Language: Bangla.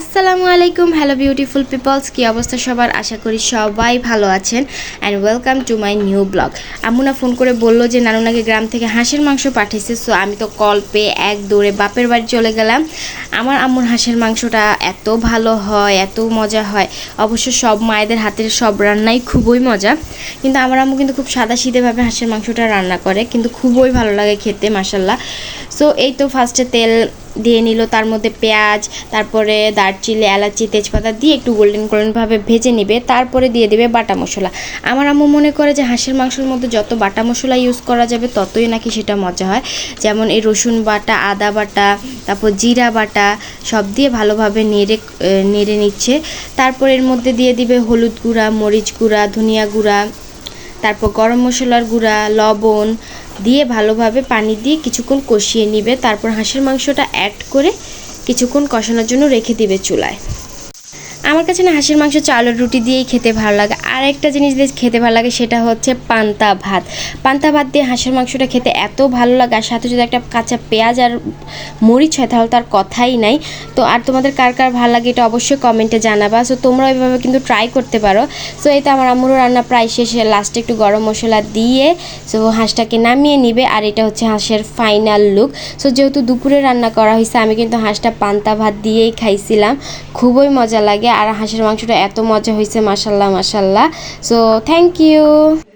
Hasta আসসালামু আলাইকুম। হ্যালো বিউটিফুল পিপলস কী অবস্থা সবার? আশা করি সবাই ভালো আছেন। And welcome to my new blog আম্মুনা ফোন করে বলল যে নানুনাকে গ্রাম থেকে হাঁসের মাংস পাঠিয়েছে সো আমি তো কল পেয়ে এক দৌড়ে বাপের বাড়ি চলে গেলাম। আমার আম্মুর হাঁসের মাংসটা এত ভালো হয়, এত মজা হয়। অবশ্য সব মায়েদের হাতের সব রান্নাই খুবই মজা। কিন্তু আমার আম্মু কিন্তু খুব সাদা সিধেভাবে হাঁসের মাংসটা রান্না করে, কিন্তু খুবই ভালো লাগে খেতে মাসাল্লাহ সো এই তো ফার্স্টে তেল দিয়ে নিল, তার মধ্যে পেঁয়াজ, তারপরে দারচিনি এলাচি, তেজপাতা দিয়ে একটু গোল্ডেন গোল্ডেনভাবে ভেজে নিবে, তারপরে দিয়ে দেবে বাটা মশলা। আমার আম্মু মনে করে যে হাঁসের মাংসের মধ্যে যত বাটা মশলা ইউজ করা যাবে, ততই নাকি সেটা মজা হয়। যেমন এই রসুন বাটা, আদা বাটা, তারপর জিরা বাটা, সব দিয়ে ভালোভাবে নেড়ে নেড়ে নিচ্ছে। তারপর এর মধ্যে দিয়ে দিবে হলুদ গুঁড়া, মরিচ গুঁড়া, ধনিয়া গুঁড়া, তারপর গরম মশলার গুঁড়া, লবণ দিয়ে ভালোভাবে পানি দিয়ে কিছুক্ষণ কষিয়ে নিবে। তারপর হাঁসের মাংসটা অ্যাড করে কিছুক্ষণ কষানোর জন্য রেখে দিবে চুলায়। আমার কাছে না হাঁসের মাংস চালের রুটি দিয়েই খেতে ভালো লাগে। আর একটা জিনিস দিয়ে খেতে ভালো লাগে সেটা হচ্ছে পান্তা ভাত। পান্তা ভাত দিয়ে হাঁসের মাংসটা খেতে এত ভালো লাগে আর সাথে যদি একটা কাঁচা পেঁয়াজ আর মরিচ হয় তাহলে তার কথাই নাই। তো আর তোমাদের কার কার ভালো লাগে এটা অবশ্যই কমেন্টে জানাবা। সো তোমরা ওইভাবে কিন্তু ট্রাই করতে পারো। সো এই তো আমার আম্মুরও রান্না প্রায় শেষে। লাস্টে একটু গরম মশলা দিয়ে সো হাঁসটাকে নামিয়ে নিবে। আর এটা হচ্ছে হাঁসের ফাইনাল লুক সো যেহেতু দুপুরে রান্না করা হয়েছে, আমি কিন্তু হাঁসটা পান্তা ভাত দিয়েই খাইছিলাম। খুবই মজা লাগে। আর হাঁসের মাংসটা এত মজা হয়েছে মাসাল্লাহ মাসাল্লাহ সো থ্যাংক ইউ